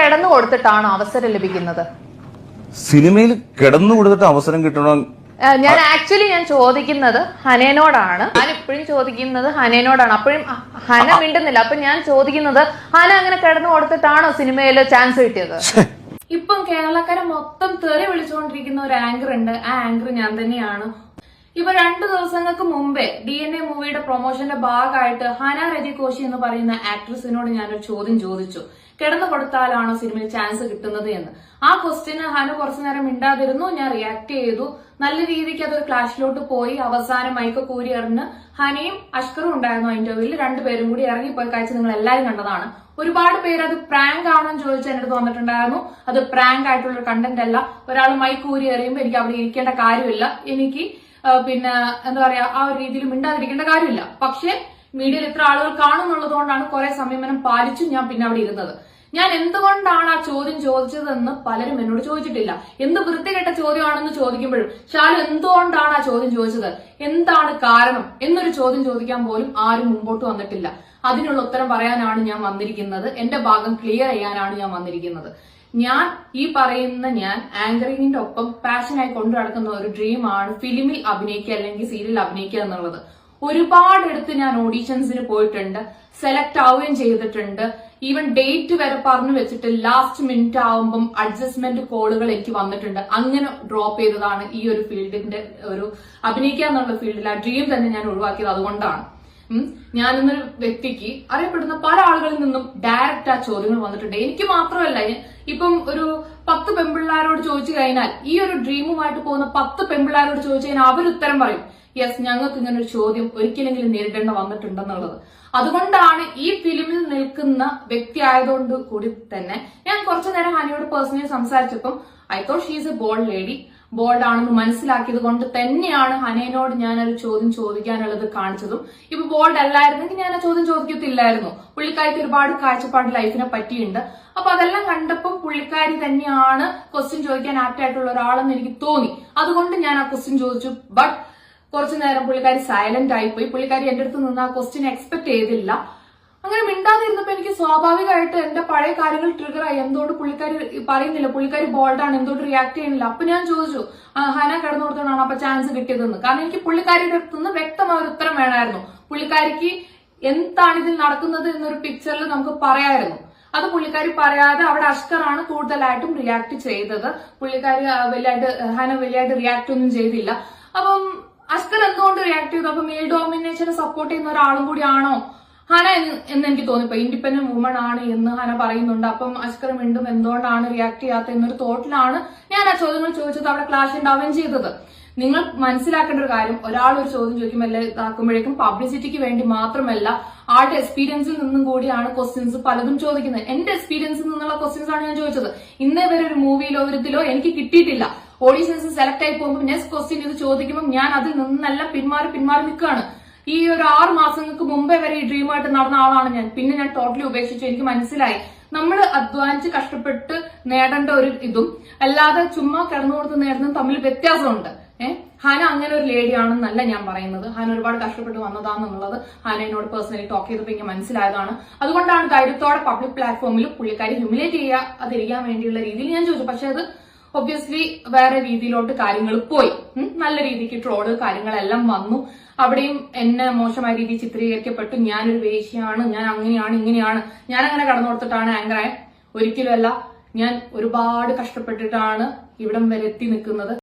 കിടന്നു കൊടുത്തിട്ടാണോ അവസരം ലഭിക്കുന്നത്? സിനിമയിൽ കിടന്നു കൊടുത്തിട്ട് അവസരം കിട്ടണോ? ഞാൻ ആക്ച്വലി ഞാൻ ചോദിക്കുന്നത് ഹനേനോടാണ്. ഞാൻ ഇപ്പോഴും ചോദിക്കുന്നത് ഹനേനോടാണ്. അപ്പോഴും ഹന മിണ്ടുന്നില്ല. അപ്പൊ ഞാൻ ചോദിക്കുന്നത് ഹന അങ്ങനെ കിടന്നു കൊടുത്തിട്ടാണോ സിനിമയിൽ ചാൻസ് കിട്ടിയത്? ഇപ്പം കേരളക്കാരെ മൊത്തം തെറി വിളിച്ചുകൊണ്ടിരിക്കുന്ന ഒരു ആങ്കർ ഉണ്ട്. ആ ആങ്കർ ഞാൻ തന്നെയാണ്. ഇപ്പൊ രണ്ടു ദിവസങ്ങൾക്ക് മുമ്പേ ഡി എൻ എ മൂവിയുടെ പ്രൊമോഷന്റെ ഭാഗമായിട്ട് ഹന രജി കോശി എന്ന് പറയുന്ന ആക്ട്രസിനോട് ഞാനൊരു ചോദ്യം ചോദിച്ചു. കിടന്നു കൊടുത്താലാണോ സിനിമയിൽ ചാൻസ് കിട്ടുന്നത് എന്ന്. ആ ക്വസ്റ്റ്യന് ഹനു കുറച്ചു നേരം മിണ്ടാതിരുന്നു. ഞാൻ റിയാക്ട് ചെയ്തു. നല്ല രീതിക്ക് അതൊരു ക്ലാഷിലോട്ട് പോയി. അവസാനം മൈക്ക് കൂരി എറിഞ്ഞ് ഹനയും അഷ്കറും ഉണ്ടായിരുന്നു ആ ഇന്റർവ്യൂവിൽ രണ്ടുപേരും കൂടി ഇറങ്ങിപ്പോയി. കാഴ്ച നിങ്ങൾ എല്ലാവരും കണ്ടതാണ്. ഒരുപാട് പേര് അത് പ്രാങ്ക് ആണോ എന്ന് എന്റെ അടുത്ത് വന്നിട്ടുണ്ടായിരുന്നു. അത് പ്രാങ്ക് ആയിട്ടുള്ള കണ്ടന്റ് അല്ല. ഒരാൾ മൈക്ക് കൂരി എറിയുമ്പോൾ എനിക്ക് അവിടെ ഇരിക്കേണ്ട കാര്യമില്ല. എനിക്ക് പിന്നെ എന്താ പറയാ ആ ഒരു രീതിയിൽ മിണ്ടാതിരിക്കേണ്ട കാര്യമില്ല. പക്ഷേ മീഡിയയിൽ ഇത്ര ആളുകൾ കാണുന്നുള്ളത് കൊണ്ടാണ് കുറെ സംയമനം പാലിച്ചു ഞാൻ പിന്നെ അവിടെ ഇരുന്നത്. ഞാൻ എന്തുകൊണ്ടാണ് ആ ചോദ്യം ചോദിച്ചതെന്ന് പലരും എന്നോട് ചോദിച്ചിട്ടില്ല. എന്ത് വൃത്തികെട്ട ചോദ്യമാണെന്ന് ചോദിക്കുമ്പോഴും ഷാലു എന്തുകൊണ്ടാണ് ആ ചോദ്യം ചോദിച്ചത്? എന്താണ് കാരണം? എന്നൊരു ചോദ്യം ചോദിക്കാൻ പോലും ആരും മുമ്പോട്ട് വന്നിട്ടില്ല. അതിനുള്ള ഉത്തരം പറയാനാണ് ഞാൻ വന്നിരിക്കുന്നത്. എന്റെ ഭാഗം ക്ലിയർ ചെയ്യാനാണ് ഞാൻ വന്നിരിക്കുന്നത്. ഞാൻ ഈ പറയുന്ന ഞാൻ ആങ്കറിങ്ങിന്റെ ഒപ്പം പാഷനായി കൊണ്ടു നടക്കുന്ന ഒരു ഡ്രീമാണ് ഫിലിമിൽ അഭിനയിക്കുക അല്ലെങ്കിൽ സീരിയൽ അഭിനയിക്കുക എന്നുള്ളത്. ഒരുപാട് എടുത്ത് ഞാൻ ഓഡീഷൻസിന് പോയിട്ടുണ്ട് സെലക്ട് ആവുകയും ചെയ്തിട്ടുണ്ട്. ഈവൻ ഡേറ്റ് വരെ പറഞ്ഞു വെച്ചിട്ട് ലാസ്റ്റ് മിനിറ്റ് ആവുമ്പം അഡ്ജസ്റ്റ്മെന്റ് കോളുകൾ എനിക്ക് വന്നിട്ടുണ്ട്. അങ്ങനെ ഡ്രോപ്പ് ചെയ്തതാണ് ഈ ഒരു ഫീൽഡിന്റെ ഒരു അഭിനയിക്കുക എന്നുള്ള ഫീൽഡിൽ ആ ഡ്രീം തന്നെ ഞാൻ ഒഴിവാക്കിയത് അതുകൊണ്ടാണ്. ഞാൻ ഇന്നൊരു വ്യക്തിക്ക് അറിയപ്പെടുന്ന പല ആളുകളിൽ നിന്നും ഡയറക്റ്റ് ആ ചോദ്യങ്ങൾ വന്നിട്ടുണ്ട്. എനിക്ക് മാത്രമല്ല ഇപ്പം ഒരു പത്ത് പെമ്പിള്ളാരോട് ചോദിച്ചു കഴിഞ്ഞാൽ ഈ ഒരു ഡ്രീമുമായിട്ട് പോകുന്ന പത്ത് പെമ്പിള്ളാരോട് ചോദിച്ചു കഴിഞ്ഞാൽ അവർ ഉത്തരം പറയും. യെസ് ഞങ്ങൾക്ക് ഇങ്ങനെ ഒരു ചോദ്യം ഒരിക്കലെങ്കിലും നേരിടേണ്ട വന്നിട്ടുണ്ടെന്നുള്ളത്. അതുകൊണ്ടാണ് ഈ ഫിലിമിൽ നിൽക്കുന്ന വ്യക്തി ആയതുകൊണ്ട് കൂടി തന്നെ ഞാൻ കുറച്ചു നേരം ഹനിയോട് personally സംസാരിച്ചപ്പം I thought she's a bold lady bold ആണെന്ന് മനസ്സിലാക്കിയത് കൊണ്ട് തന്നെയാണ് ഹനേനോട് ഞാൻ ഒരു ചോദ്യം ചോദിക്കാനുള്ളത് കാണിച്ചതും. ഇപ്പൊ ബോൾഡ് അല്ലായിരുന്നെങ്കിൽ ഞാൻ ആ ചോദ്യം ചോദിക്കത്തില്ലായിരുന്നു. പുള്ളിക്കാരിക്ക് ഒരുപാട് കാഴ്ചപ്പാട് ലൈഫിനെ പറ്റിയുണ്ട്. അപ്പൊ അതെല്ലാം കണ്ടപ്പോൾ പുള്ളിക്കാരി തന്നെയാണ് ക്വസ്റ്റ്യൻ ചോദിക്കാൻ ആപ്റ്റ് ആയിട്ടുള്ള ഒരാളെന്ന് എനിക്ക് തോന്നി. അതുകൊണ്ട് ഞാൻ ആ ക്വസ്റ്റ്യൻ ചോദിച്ചു. ബട്ട് കുറച്ചു നേരം പുള്ളിക്കാരി സൈലന്റ് ആയിപ്പോയി പുള്ളിക്കാരി എന്റെ അടുത്ത് നിന്ന് ആ ക്വസ്റ്റ്യൻ എക്സ്പെക്ട് ചെയ്തില്ല. അങ്ങനെ മിണ്ടാതിരുന്നപ്പോ എനിക്ക് സ്വാഭാവികമായിട്ട് എന്റെ പഴയ കാര്യങ്ങൾ ട്രിഗർ ആയി. എന്തുകൊണ്ട് പുള്ളിക്കാരി പറയുന്നില്ല? പുള്ളിക്കാരി ബോൾഡാണ് എന്തുകൊണ്ട് റിയാക്ട് ചെയ്യുന്നില്ല? അപ്പൊ ഞാൻ ചോദിച്ചു ഹന കിടന്നു കൊടുത്തോണ്ടാണ് അപ്പൊ ചാൻസ് കിട്ടിയതെന്ന്? കാരണം എനിക്ക് പുള്ളിക്കാരിയുടെ അടുത്ത് നിന്ന് വ്യക്തമായ ഉത്തരം വേണമായിരുന്നു. പുള്ളിക്കാരിക്ക് എന്താണ് ഇതിൽ നടക്കുന്നത് എന്നൊരു പിക്ചറിൽ നമുക്ക് പറയായിരുന്നു. അത് പുള്ളിക്കാരി പറയാതെ അവിടെ അഷ്കറാണ് കൂടുതലായിട്ടും റിയാക്ട് ചെയ്തത്. പുള്ളിക്കാരി വലിയായിട്ട് ഹന വലിയായിട്ട് റിയാക്ട് ഒന്നും ചെയ്തില്ല. അപ്പം അഷ്കർ എന്തുകൊണ്ട് റിയാക്ട് ചെയ്തു? അപ്പൊ മെയിൽ ഡോമിനേഷനെ സപ്പോർട്ട് ചെയ്യുന്ന ഒരാളും കൂടിയാണോ? ഹന എന്ന് എനിക്ക് തോന്നിപ്പോ ഇൻഡിപെൻഡന്റ് വുമൺ ആണ് എന്ന് ഹന പറയുന്നുണ്ട്. അപ്പം അഷ്കർ വീണ്ടും എന്തുകൊണ്ടാണ് റിയാക്ട് ചെയ്യാത്ത എന്നൊരു തോട്ടിലാണ് ഞാൻ ആ ചോദ്യങ്ങൾ ചോദിച്ചത്. അവിടെ ക്ലാഷ് ഉണ്ടാവുകയും ചെയ്തത്. നിങ്ങൾ മനസ്സിലാക്കേണ്ട ഒരു കാര്യം. ഒരാൾ ഒരു ചോദ്യം ചോദിക്കുമ്പോൾ ഇതാക്കുമ്പോഴേക്കും പബ്ലിസിറ്റിക്ക് വേണ്ടി മാത്രമല്ല ആളുടെ എക്സ്പീരിയൻസിൽ നിന്നും കൂടിയാണ് ക്വസ്റ്റ്യൻസ് പലതും ചോദിക്കുന്നത്. എന്റെ എക്സ്പീരിയൻസിൽ നിന്നുള്ള ക്വസ്റ്റ്യൻസ് ആണ് ഞാൻ ചോദിച്ചത്. ഇന്നേ വരെ ഒരു മൂവിയിലോ ഒരു ഇതിലോ എനിക്ക് കിട്ടിയിട്ടില്ല. ഓഡീഷൻസ് സെലക്ട് ആയി പോകുമ്പോൾ നെക്സ്റ്റ് ക്വസ്റ്റ്യൻ ഇത് ചോദിക്കുമ്പോൾ ഞാൻ അതിൽ നിന്നെല്ലാം പിന്മാറി പിന്മാറി നിൽക്കുകയാണ്. ഈ ഒരു ആറ് മാസങ്ങൾക്ക് മുമ്പേ വരെ ഈ ഡ്രീമായിട്ട് നടന്ന ആളാണ് ഞാൻ. പിന്നെ ഞാൻ ടോട്ടലി ഉപേക്ഷിച്ചു. എനിക്ക് മനസ്സിലായി. നമ്മൾ അധ്വാനിച്ച് കഷ്ടപ്പെട്ട് നേടേണ്ട ഒരു ഇതും അല്ലാതെ ചുമ്മാ കിടന്നു കൊടുത്ത് നേടുന്നതും തമ്മിൽ വ്യത്യാസമുണ്ട്. ഏഹ് ഹാന അങ്ങനെ ഒരു ലേഡി ആണെന്നല്ല ഞാൻ പറയുന്നത്. ഹാന ഒരുപാട് കഷ്ടപ്പെട്ട് വന്നതാണെന്നുള്ളത് ഹാന എന്നോട് പേഴ്സണലി ടോക്ക് ചെയ്തപ്പോൾ എനിക്ക് മനസ്സിലായതാണ്. അതുകൊണ്ടാണ് ധൈര്യത്തോടെ പബ്ലിക് പ്ലാറ്റ്ഫോമിൽ പുള്ളിക്കാരി ഹ്യൂമിലേറ്റ് ചെയ്യാതിരിക്കാൻ വേണ്ടിയുള്ള രീതിയിൽ ഞാൻ ചോദിച്ചു പക്ഷെ അത് ഒബ്വിയസ്ലി വേറെ രീതിയിലോട്ട് കാര്യങ്ങൾ പോയി. നല്ല രീതിക്ക് ട്രോൾ കാര്യങ്ങളെല്ലാം വന്നു. അവിടെയും എന്നെ മോശമായ രീതിയിൽ ചിത്രീകരിക്കപ്പെട്ടു. ഞാനൊരു വേശ്യയാണ് ഞാൻ അങ്ങനെയാണ് ഇങ്ങനെയാണ്. ഞാൻ അങ്ങനെ കടന്നു കൊടുത്തിട്ടാണ് ആങ്കറായ ഒരിക്കലുമല്ല ഞാൻ ഒരുപാട് കഷ്ടപ്പെട്ടിട്ടാണ് ഇവിടം വരെ എത്തി നിൽക്കുന്നത്.